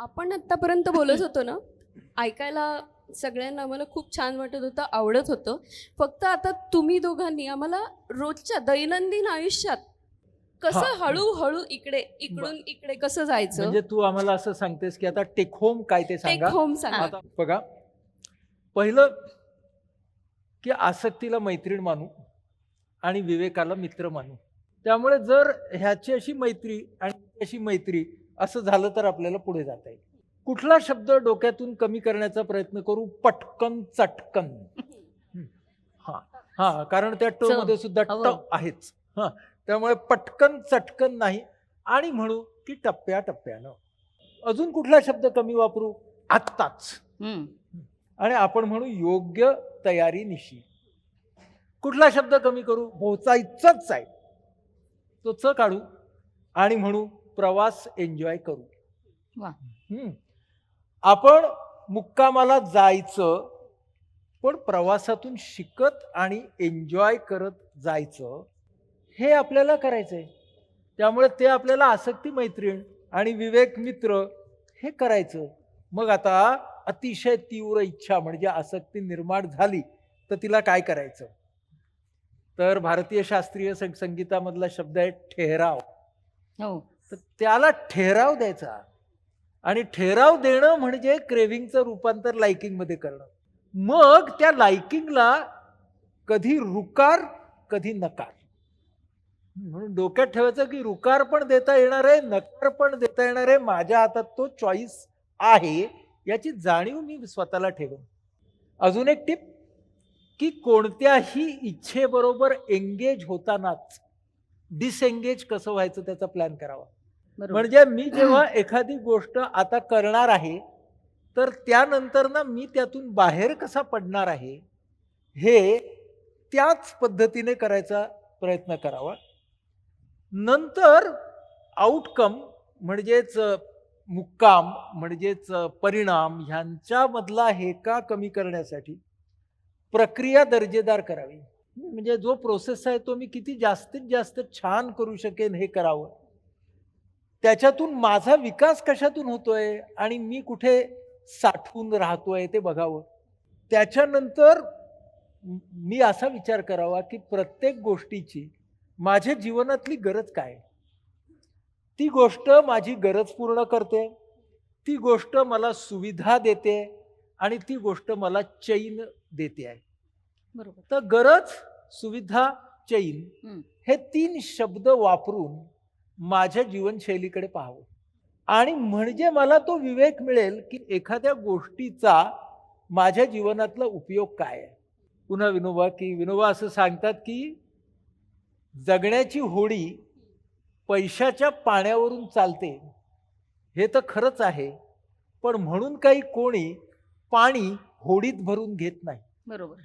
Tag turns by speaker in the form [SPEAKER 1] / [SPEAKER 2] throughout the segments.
[SPEAKER 1] आपण आत्तापर्यंत बोलत होतो ना ऐकायला सगळ्यांना आम्हाला खूप छान वाटत होतं आवडत होतं. फक्त आता तुम्ही दोघांनी आम्हाला रोजच्या दैनंदिन आयुष्यात कसं. हळूहळू इकडे इकडून इकडे कसं जायचं?
[SPEAKER 2] म्हणजे तू आम्हाला असं सांगतेस की आता टेक होम काय ते
[SPEAKER 1] टेक
[SPEAKER 2] सांगा
[SPEAKER 1] होम सांगा.
[SPEAKER 2] आता बघा पहिलं की आसक्तीला मैत्रीण मानू आणि विवेकाला मित्र मानू. त्यामुळे जर ह्याची अशी मैत्री आणि अशी मैत्री असं झालं तर आपल्याला पुढे जाता येईल. कुठला शब्द डोक्यातून कमी करण्याचा प्रयत्न करू? पटकन चटकन. हं. हा. हा कारण त्या ट. मध्ये सुद्धा ट
[SPEAKER 3] हवं.
[SPEAKER 2] आहेच. हा. त्यामुळे पटकन चटकन नाही. आणि म्हणू की टप्प्या टप्प्यानं अजून कुठला शब्द कमी वापरू? आत्ताच. आणि आपण म्हणू योग्य तयारी निशी. कुठला शब्द कमी करू? पोचायचंच आहे. तो च काढू. आणि म्हणू प्रवास एन्जॉय करू. आपण मुक्कामाला जायचं पण प्रवासातून शिकत आणि एन्जॉय करत जायचं हे आपल्याला करायचंय. त्यामुळे ते आपल्याला आसक्ती मैत्रीण आणि विवेक मित्र हे करायचं. मग आता अतिशय तीव्र इच्छा म्हणजे आसक्ती निर्माण झाली तर तिला काय करायचं? तर भारतीय शास्त्रीय संगीतामधला शब्द आहे ठेहराव.
[SPEAKER 3] हो.
[SPEAKER 2] तर त्याला ठेराव द्यायचा. आणि ठेराव देणं म्हणजे क्रेविंगचं रूपांतर लायकिंगमध्ये करणं. मग त्या लायकिंगला कधी रुकार कधी नकार. म्हणून डोक्यात ठेवायचं की रुकार पण देता येणार आहे नकार पण देता येणार आहे. माझ्या हातात तो चॉईस आहे याची जाणीव मी स्वतःला ठेवेन. अजून एक टिप की कोणत्याही इच्छेबरोबर एंगेज होतानाच डिसएंगेज कसं व्हायचं त्याचा प्लॅन करावा. म्हणजे मी जेव्हा एखादी गोष्ट आता करणार आहे तर त्यानंतर ना मी त्यातून बाहेर कसा पडणार आहे हे त्याच पद्धतीने करायचा प्रयत्न करावा. नंतर आउटकम म्हणजेच मुक्काम म्हणजेच परिणाम ह्यांच्यामधला हेका कमी करण्यासाठी प्रक्रिया दर्जेदार करावी. म्हणजे जो प्रोसेस आहे तो मी किती जास्तीत जास्त छान करू शकेन हे करावं. त्याच्यातून माझा विकास कशातून होतोय आणि मी कुठे साठवून राहतोय ते बघावं त्याच्यानंतर म- असा विचार करावा की प्रत्येक गोष्टीची माझ्या जीवनातली गरज काय? ती गोष्ट माझी गरज पूर्ण करते ती गोष्ट मला सुविधा देते आणि ती गोष्ट मला चैन देते आहे
[SPEAKER 3] बरोबर
[SPEAKER 2] तर गरज सुविधा चैन.
[SPEAKER 3] हे
[SPEAKER 2] तीन शब्द वापरून माझ्या जीवनशैलीकडे पाहावं. आणि म्हणजे मला तो विवेक मिळेल की एखाद्या गोष्टीचा माझ्या जीवनातला उपयोग काय आहे. पुन्हा विनोबा की विनोबा असं सांगतात की जगण्याची होडी पैशाच्या पाण्यावरून चालते. हे तर खरंच आहे पण म्हणून काही कोणी पाणी होडीत भरून घेत नाही.
[SPEAKER 3] बरोबर.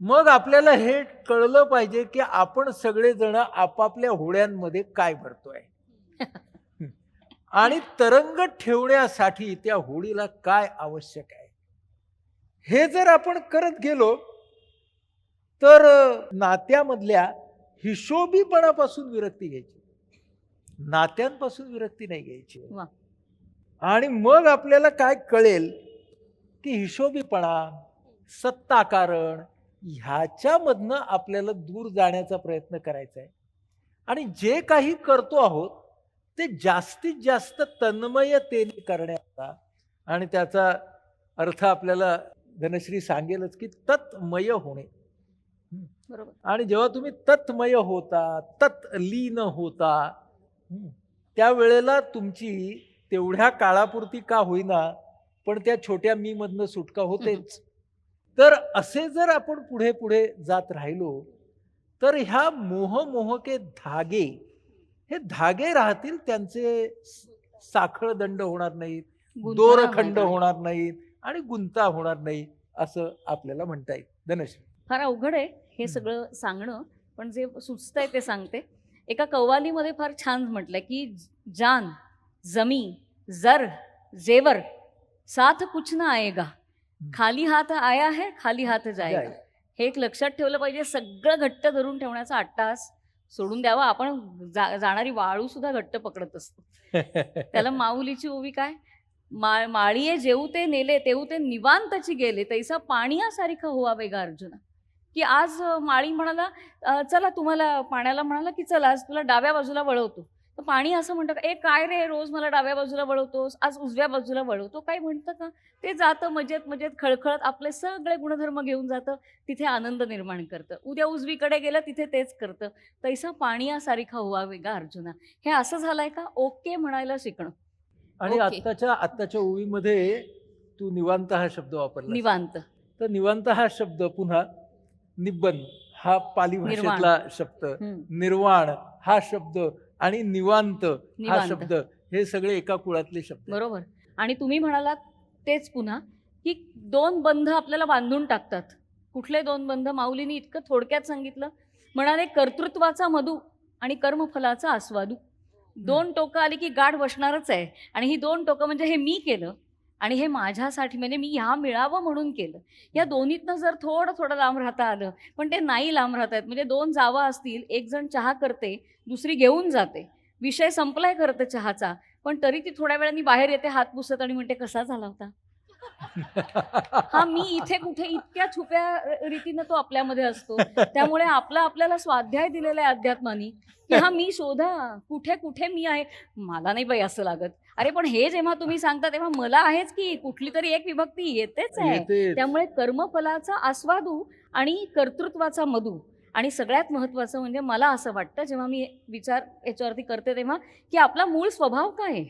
[SPEAKER 2] मग आपल्याला हे कळलं पाहिजे की आपण सगळेजण आपापल्या होड्यांमध्ये काय भरतोय. आणि तरंगत ठेवण्यासाठी त्या होडीला काय आवश्यक आहे? हे जर आपण करत गेलो तर नात्यामधल्या हिशोबीपणापासून विरक्ती घ्यायची. नात्यांपासून विरक्ती नाही घ्यायची. आणि मग आपल्याला काय कळेल? की हिशोबीपणा सत्ताकारण ह्याच्यामधनं आपल्याला दूर जाण्याचा प्रयत्न करायचा आहे. आणि जे काही करतो आहोत ते जास्तीत जास्त तन्मयतेने करण्याचा आणि त्याचा अर्थ आपल्याला धनश्री सांगेलच की तत्मय होणे.
[SPEAKER 3] बरोबर.
[SPEAKER 2] आणि जेव्हा तुम्ही तत्मय होता तत्लीन होता त्यावेळेला तुमची तेवढ्या काळापुरती का होईना पण त्या छोट्या मी मधनं सुटका होतेच. तर असे जर आपण पुढे पुढे जात राहिलो तर ह्या मोह मोहके धागे हे धागे राहतील त्यांचे साखळ दंड होणार नाहीत दोरखंड. होणार नाहीत आणि गुंता होणार नाही असं आपल्याला म्हणता येईल धनश्री
[SPEAKER 3] फार अवघड आहे हे. सगळं सांगणं पण जे सुचतंय ते सांगते एका कव्वालीमध्ये फार छान म्हटलंय की जान जमी जर जेवर साथ कुछ ना आएगा खाली हात आया है खाली हात
[SPEAKER 2] जाय.
[SPEAKER 3] हे एक लक्षात ठेवलं पाहिजे सगळं घट्ट धरून ठेवण्याचा अट्टास सोडून द्यावा. आपण जा, जाणारी वाळू सुद्धा घट्ट पकडत असतो. त्याला माऊलीची ओवी काय? मा माळीये जेऊ ते नेले तेऊ ते निवांतची गेले तैसा पाणीयासारखा हुवा वेगा अर्जुना. की आज माळी म्हणाला चला तुम्हाला पाण्याला म्हणाला की चला आज तुला डाव्या बाजूला वळवतो. तर पाणी असं म्हणतं का ए काय रे रोज मला डाव्या बाजूला वळवतोस आज उजव्या बाजूला वळवतो. काय म्हणतं का ते जातं मजेत मजेत खळखळत आपले सगळे गुणधर्म घेऊन जातं तिथे आनंद निर्माण करतं. उद्या उजवीकडे गेलं तिथे तेच करतं. तैसा पाणीयासारखा हुवा वेगा अर्जुना. हे असं झालंय का? ओके म्हणायला शिकणं.
[SPEAKER 2] आणि. आत्ताच्या आत्ताच्या ओळीमध्ये तू निवांत हा शब्द वापरला
[SPEAKER 3] निवांत.
[SPEAKER 2] तर निवांत हा शब्द पुन्हा निब्बन हा पाली भाषेतला शब्द. निर्वाण हा शब्द आणि निवांत हा
[SPEAKER 3] निवांत.
[SPEAKER 2] शब्द हे सगळे एका कुळातले शब्द आहेत.
[SPEAKER 3] बरोबर. आणि तुम्ही म्हणालात तेच पुन्हा की दोन बंध आपल्याला बांधून टाकतात. कुठले दोन बंध? माऊलीने इतकं थोडक्यात सांगितलं. म्हणाले कर्तृत्वाचा मधू आणि कर्मफलाचा आस्वादू. दोन टोकं आली की गाठ बसणारच आहे. आणि ही दोन टोकं म्हणजे हे मी केलं. आणि हे माझ्यासाठी म्हणजे मी ह्या मिळावं म्हणून केलं. या दोन्हीतनं जर थोडं थोडं लांब राहता आलं पण ते नाही लांब राहत आहेत. म्हणजे दोन जावा असतील एक जण चहा करते दुसरी घेऊन जाते. विषय संपलाय करतं चहाचा पण तरी ती थोड्या वेळाने बाहेर येते हात पुसत आणि म्हणते कसा झाला होता? हा मी इथे कुठे इतक्या छुप्या रीतीनं तो आपल्यामध्ये असतो. त्यामुळे आपला आपल्याला स्वाध्याय दिलेला आहे अध्यात्मानी की हा मी शोधा कुठे कुठे मी आहे? मला नाही बाई असं लागत. अरे पण हे जेव्हा तुम्ही सांगता तेव्हा मला आहेच की कुठली तरी एक विभक्ती येतेच आहे. त्यामुळे कर्मफलाचा आस्वादू आणि कर्तृत्वाचा मधू आणि सगळ्यात महत्त्वाचं म्हणजे मला असं वाटतं जेव्हा मी विचार याच्यावरती करते तेव्हा की आपला मूळ स्वभाव काय आहे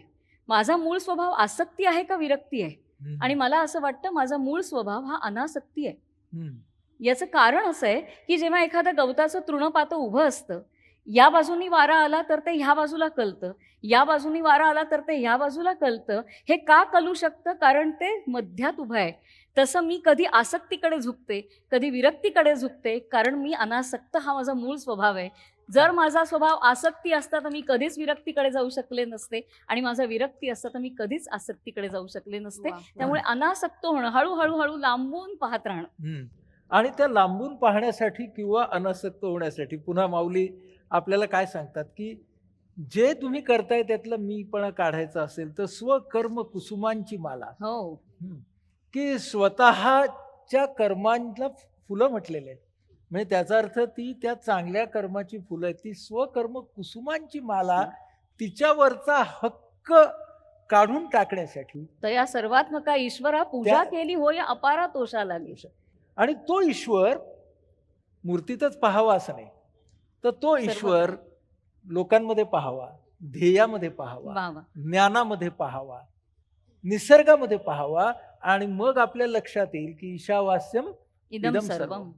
[SPEAKER 3] माझा मूळ स्वभाव आसक्ती आहे का विरक्ती आहे. आणि मला असं वाटतं माझा मूळ स्वभाव हा अनासक्ती आहे. याचं कारण असं आहे की जेव्हा एखाद्या गवताचं तृणपातं उभं असतं या बाजूनी वारा आला तर ते ह्या बाजूला कलतं. या बाजूनी वारा आला तर ते ह्या बाजूला कलतं. हे का कलू शकतं? कारण ते मध्यात उभं आहे. तसं मी कधी आसक्तीकडे झुकते कधी विरक्तीकडे झुकते कारण मी अनासक्त हा माझा मूळ स्वभाव आहे. जर माझा स्वभाव आसक्ती असता तर मी कधीच विरक्तीकडे जाऊ शकले नसते आणि माझा विरक्ती असता तर मी कधीच आसक्तीकडे जाऊ शकले नसते. त्यामुळे अनासक्त होणं हळूहळू हळू लांबून पाहत राहणं.
[SPEAKER 2] आणि त्या लांबून पाहण्यासाठी किंवा अनासक्त होण्यासाठी पुन्हा माऊली आपल्याला काय सांगतात की जे तुम्ही करताय त्यातलं मीपणा काढायचा असेल तर स्वकर्म कुसुमांची माला.
[SPEAKER 3] हो.
[SPEAKER 2] की स्वतःच्या कर्मांना फुलं म्हटलेले आहेत. म्हणजे त्याचा अर्थ ती त्या चांगल्या कर्माची फुलं आहेत. ती स्वकर्म कुसुमांची माला तिच्यावरचा हक्क काढून टाकण्यासाठी
[SPEAKER 3] तया सर्वात्मका ईश्वरा पूजा केली होय अपारा तोषा लागली
[SPEAKER 2] आणि तो ईश्वर मूर्तीतच पाहावा असं नाही. तर तो ईश्वर लोकांमध्ये पाहावा ध्येयामध्ये पाहावा ज्ञानामध्ये पाहावा निसर्गामध्ये पाहावा आणि मग आपल्या लक्षात येईल की ईशावास्यम
[SPEAKER 3] इदम
[SPEAKER 2] सर्वम.